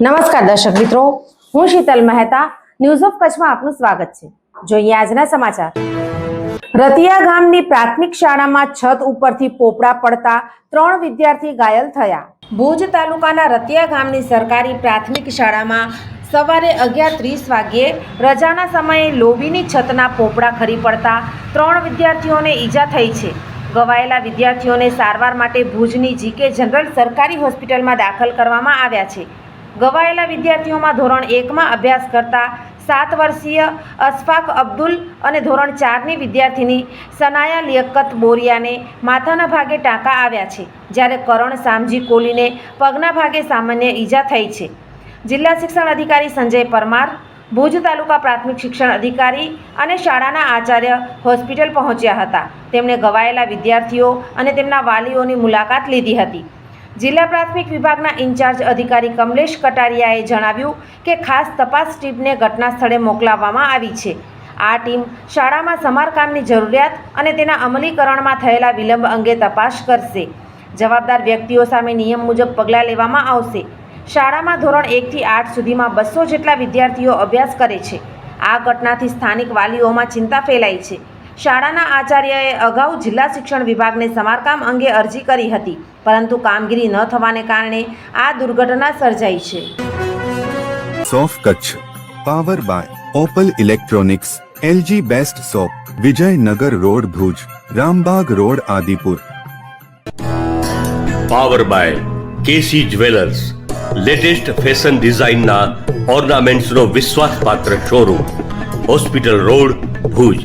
નમસ્કાર દર્શક મિત્રો, હું શીતલ મહેતા ન્યૂઝ ઓફ કચ્છમાં આપનું સ્વાગત છે. જોઈએ આજના સમાચાર. રતિયા ગામની પ્રાથમિક શાળામાં છત ઉપરથી પોપડા પડતા ત્રણ વિદ્યાર્થી ઘાયલ થયા. ભુજ તાલુકાના રતિયા ગામની સરકારી પ્રાથમિક શાળામાં સવારે અગિયાર ત્રીસ વાગ્યે રજાના સમયે લોબીની છતના પોપડા ખરી પડતા ત્રણ વિદ્યાર્થીઓને ઈજા થઈ છે. ગવાયેલા વિદ્યાર્થીઓને સારવાર માટે ભુજની જીકે જનરલ સરકારી હોસ્પિટલમાં દાખલ કરવામાં આવ્યા છે. ગવાયેલા વિદ્યાર્થીઓમાં ધોરણ એકમાં અભ્યાસ કરતા સાત વર્ષીય અશફાક અબ્દુલ અને ધોરણ ચારની વિદ્યાર્થીની સનાયા લિયક્કત બોરિયાને માથાના ભાગે ટાંકા આવ્યા છે, જ્યારે કરણ સામજી કોલીને પગના ભાગે સામાન્ય ઈજા થઈ છે. જિલ્લા શિક્ષણ અધિકારી સંજય પરમાર, ભુજ તાલુકા પ્રાથમિક શિક્ષણ અધિકારી અને શાળાના આચાર્ય હોસ્પિટલ પહોંચ્યા હતા. તેમણે ગવાયેલા વિદ્યાર્થીઓ અને તેમના વાલીઓની મુલાકાત લીધી હતી. જિલ્લા પ્રાથમિક વિભાગના ઇન્ચાર્જ અધિકારી કમલેશ કટારિયાએ જણાવ્યું કે ખાસ તપાસ ટીમને ઘટના સ્થળે મોકલાવવામાં આવી છે. આ ટીમ શાળામાં સમારકામની જરૂરિયાત અને તેના અમલીકરણમાં થયેલા વિલંબ અંગે તપાસ કરશે. જવાબદાર વ્યક્તિઓ સામે નિયમ મુજબ પગલાં લેવામાં આવશે. શાળામાં ધોરણ એકથી આઠ સુધીમાં બસો જેટલા વિદ્યાર્થીઓ અભ્યાસ કરે છે. આ ઘટનાથી સ્થાનિક વાલીઓમાં ચિંતા ફેલાઈ છે. શાળાના આચાર્યએ અગાઉ જિલ્લા શિક્ષણ વિભાગને સમારકામ અંગે અરજી કરી હતી પરંતુ કામગીરી ન થવાને કારણે આ દુર્ઘટના સર્જાઈ છે. સોફ Kutch power by Opal electronics LG best shop Vijaynagar road Bhuj Rambag road Adipur. Power by KC jewellers latest fashion ડિઝાઇનના ઓર્નામેન્ટ્સનો વિશ્વાસપાત્ર શોરૂમ હોસ્પિટલ રોડ ભુજ.